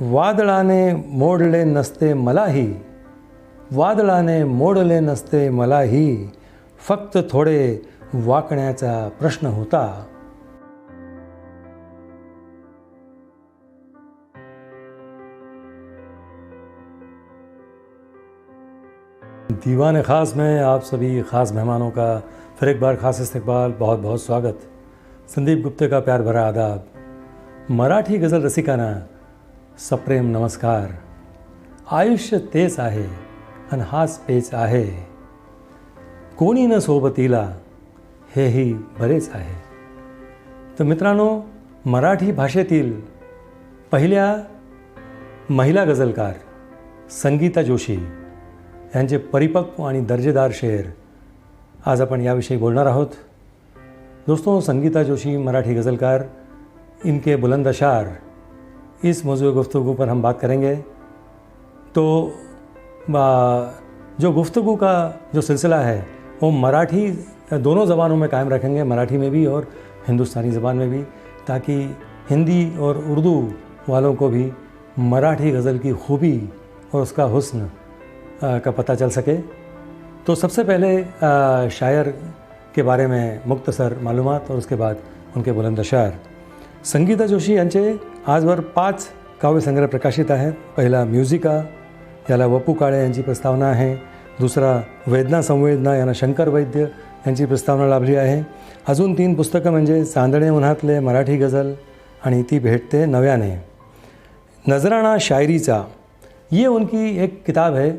वादळाने मोडले नसते मलाही. वादळाने मोडले नसते मलाही. फक्त थोडे वाकण्याचा प्रश्न होता. दीवान ख़ास में आप सभी ख़ास मेहमानों का फिर एक बार ख़ास इस्तकबाल बहुत बहुत स्वागत। संदीप गुप्ते का प्यार भरा आदाब। मराठी गज़ल रसिकाना सप्रेम नमस्कार. आयुष्य तेच आहे आणि हाच पेच आहे. कोणी न सोबतीला हेही बरेच आहे. तर मित्रांनो मराठी भाषेतील पहिल्या महिला गझलकार संगीता जोशी यांचे परिपक्व आणि दर्जेदार शेर आज आपण याविषयी बोलणार आहोत. दोस्तों संगीता जोशी मराठी गज़लकार इनके बुलंदशार इस मौजूद गुफ्तु पर हम बात करेंगे। तो जो गुफ्तु का जो सिलसिला है, वो मराठी, दोनों ज़बानों में कायम रखेंगे, मराठी में भी और हिंदुस्तानी ज़बान में भी, ताकि हिंदी और उर्दू वालों को भी मराठी गज़ल की खूबी और उसका हुस्न का पता चल सके। तो सबसे पहले शायर के बारे में मुख्तसर मालूम और उसके बाद उनके बुलंद शायर संगीता जोशी यांचे आजवर पाच काव्यसंग्रह प्रकाशित आहेत. पहिला म्युझिका याला वपू काळे यांची प्रस्तावना आहे. दुसरा वेदना संवेदना यांना शंकर वैद्य यांची प्रस्तावना लाभली आहे. अजून तीन पुस्तकं म्हणजे चांदणे उन्हातले मराठी गझल आणि ती भेटते नव्याने. नजराना शायरीचा. ये उनकी एक किताब है.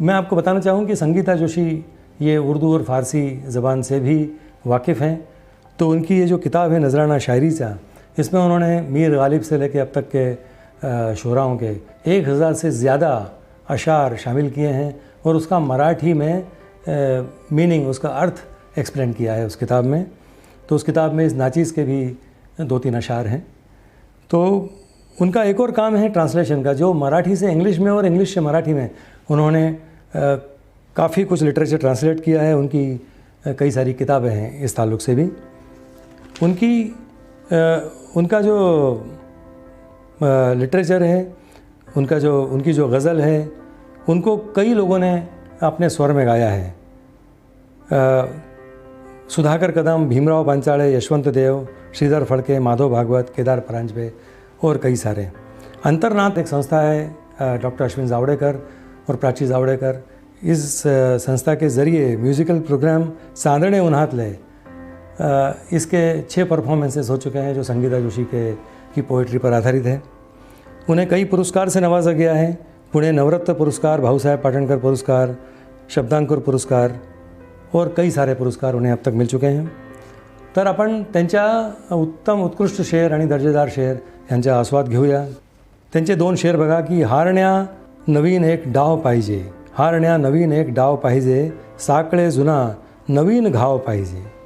मैं आपको बताना चाहूँ कि संगीता जोशी ये उर्दू और फ़ारसी ज़बान से भी वाकिफ़ हैं. तो उनकी ये जो किताब है नजराना शायरीचा इसमें उन्होंने मीर गालिब से लेकर अब तक के शुराओं के एक हज़ार से ज़्यादा अशार शामिल किए हैं और उसका मराठी में मीनिंग, उसका अर्थ एक्सप्लेन किया है उस किताब में। तो उस किताब में इस नाचीज़ के भी दो तीन अशार हैं। तो उनका एक और काम है ट्रांसलेशन का, जो मराठी से इंग्लिश में और इंग्लिश से मराठी में उन्होंने काफ़ी कुछ लिटरेचर ट्रांसलेट किया है। उनकी कई सारी किताबें हैं इस ताल्लुक़ से भी। उनकी उनका जो लिटरेचर है उनका जो उनकी जो गज़ल है उनको कई लोगों ने अपने स्वर में गाया है। अ, सुधाकर कदम भीमराव पांचाळे यशवंत देव श्रीधर फड़के माधव भागवत केदार परांजपे और कई सारे। अंतरनाथ एक संस्था है डॉक्टर अश्विन जावड़ेकर और प्राची जावड़ेकर। इस संस्था के ज़रिए म्यूज़िकल प्रोग्राम चांदणे उन्हातले अ, इसके छः परफॉर्मेंसेस हो चुके हैं जो संगीता जोशी के की पोइट्री पर आधारित है। उन्हें कई पुरस्कार से नवाजा गया है। पुणे नवरत्न पुरस्कार भाऊसाहेब पाटणकर पुरस्कार शब्दांकुर पुरस्कार और कई सारे पुरस्कार उन्हें अब तक मिल चुके हैं। तर आपण त्यांच्या उत्तम उत्कृष्ट शेर आणि दर्जेदार शेर यांचा आस्वाद घेऊया। त्यांचे दोन शेर बघा की हारण्या नवीन एक डाव पाहिजे। हारण्या नवीन एक डाव पाहिजे। साकळे जुना नवीन घाव पाहिजे।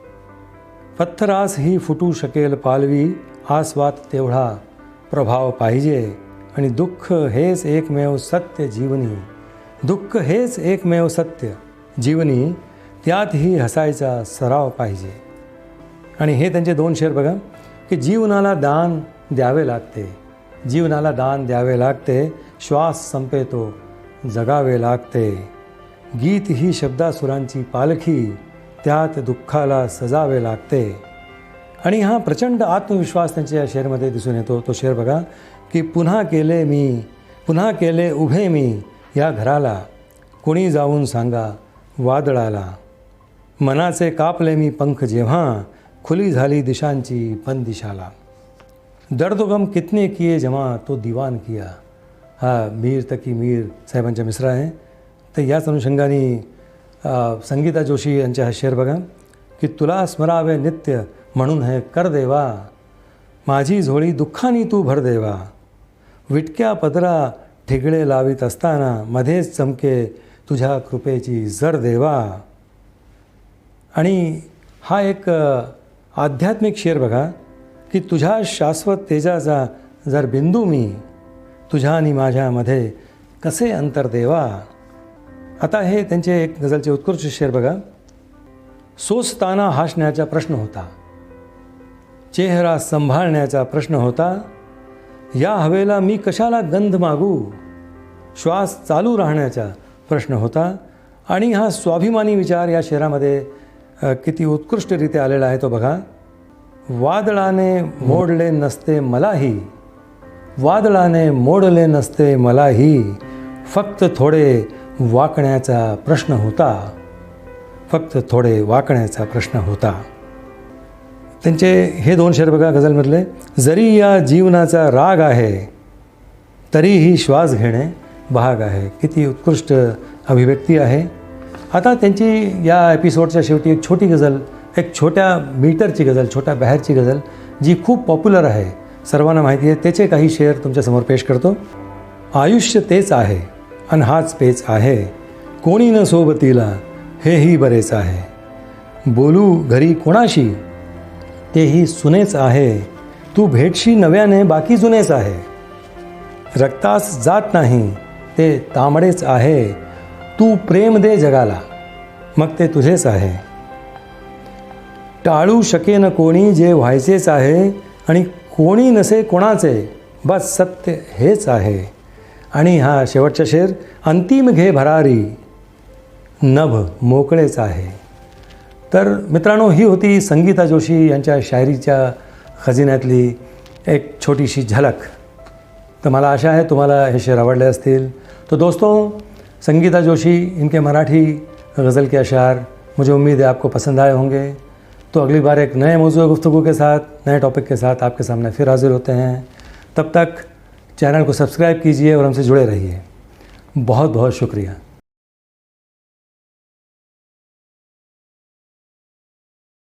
पत्थरास ही फुटू शकेल पालवी आस्वाद तेवढा प्रभाव पाहिजे. आणि दुःख हेच एकमेव सत्य जीवनी. दुःख हेच एकमेव सत्य जीवनी त्यातही हसायचा सराव पाहिजे. आणि हे त्यांचे दोन शेर बघा की जीवनाला दान द्यावे लागते. जीवनाला दान द्यावे लागते श्वास संपेतो जगावे लागते. गीत ही शब्दासुरांची पालखी त्यात दुःखाला सजावे लागते. आणि हा प्रचंड आत्मविश्वास त्यांच्या या शेरमध्ये दिसून येतो. तो शेर बघा की पुन्हा केले मी पुन्हा केले उभे मी या घराला. कुणी जाऊन सांगा वादळाला. मनाचे कापले मी पंख जेव्हा खुली झाली दिशांची पण दिशाला दर्दोगम कितने किए जमा तो दीवान किया. हा मीर तकी मीर साहेबांच्या मिसरा आहे. तर याच अनुषंगाने संगीता जोशी यांच्या हा शेर बघा की तुला स्मरावे नित्य म्हणून हे कर देवा माझी झोळी दुःखानी तू भर देवा. विटक्या पदरा ठिगळे लावित असताना मध्येच चमके तुझ्या कृपेची जर देवा. आणि हा एक आध्यात्मिक शेर बघा की तुझ्या शाश्वत तेजाचा जर बिंदू मी तुझ्या आणि माझ्यामध्ये कसे अंतर देवा. आता हे त्यांचे एक गझलचे उत्कृष्ट शेर बघा. सोसताना हासण्याचा प्रश्न होता. चेहरा सांभाळण्याचा प्रश्न होता. या हवेला मी कशाला गंध मागू? श्वास चालू राहण्याचा प्रश्न होता. आणि हा स्वाभिमानी विचार या शहरामध्ये किती उत्कृष्टरित्या आलेला आहे तो बघा. वादळाने मोडले नसते मलाही. वादळाने मोडले नसते मलाही. फक्त थोडे वाकण्याचा प्रश्न होता. फक्त थोडे वाकण्याचा प्रश्न होता. त्यांचे हे दोन शेर बघा गझलमधले जरी या जीवनाचा राग आहे तरीही श्वास घेणे भाग आहे. किती उत्कृष्ट अभिव्यक्ती आहे. आता त्यांची या एपिसोडच्या शेवटी एक छोटी गझल एक छोट्या मीटरची गझल छोट्या बाहेरची गझल जी खूप पॉप्युलर आहे. सर्वांना माहिती आहे त्याचे काही शेअर तुमच्यासमोर पेश करतो. आयुष्य तेच आहे. आणि हाच पेच आहे. कोणी न सोबतीला हेही बरेच आहे. बोलू घरी कोणाशी? तेही सुनेच आहे. तू भेटशी नव्याने बाकी जुनेच आहे. रक्तास जात नाही ते तांबडेच आहे. तू प्रेम दे जगाला मग ते तुझेच आहे. टाळू शकेन कोणी जे व्हायचेच आहे आणि कोणी नसे कोणाचे बस सत्य हेच आहे. आणि हा शेवटचा शेर अंतिम घे भरारी नभ मोकळेच आहे. तर मित्रांनो ही होती संगीता जोशी यांच्या शायरीच्या खजिन्यातली एक छोटीशी झलक. तर मला आशा आहे तुम्हाला हे शेर आवडले असतील. तो दोस्तों संगीता जोशी इनके मराठी गज़ल के अशार मुझे उम्मीद है आपको पसंद आए होंगे। तो अगली बार एक नए मौजूद गुफ्तु के साथ नए टॉपिक के साथ आपके सामने फिर हाजिर होते हैं। तब तक चैनल को सब्सक्राइब कीजिए और हमसे जुड़े रहिए। बहुत बहुत शुक्रिया।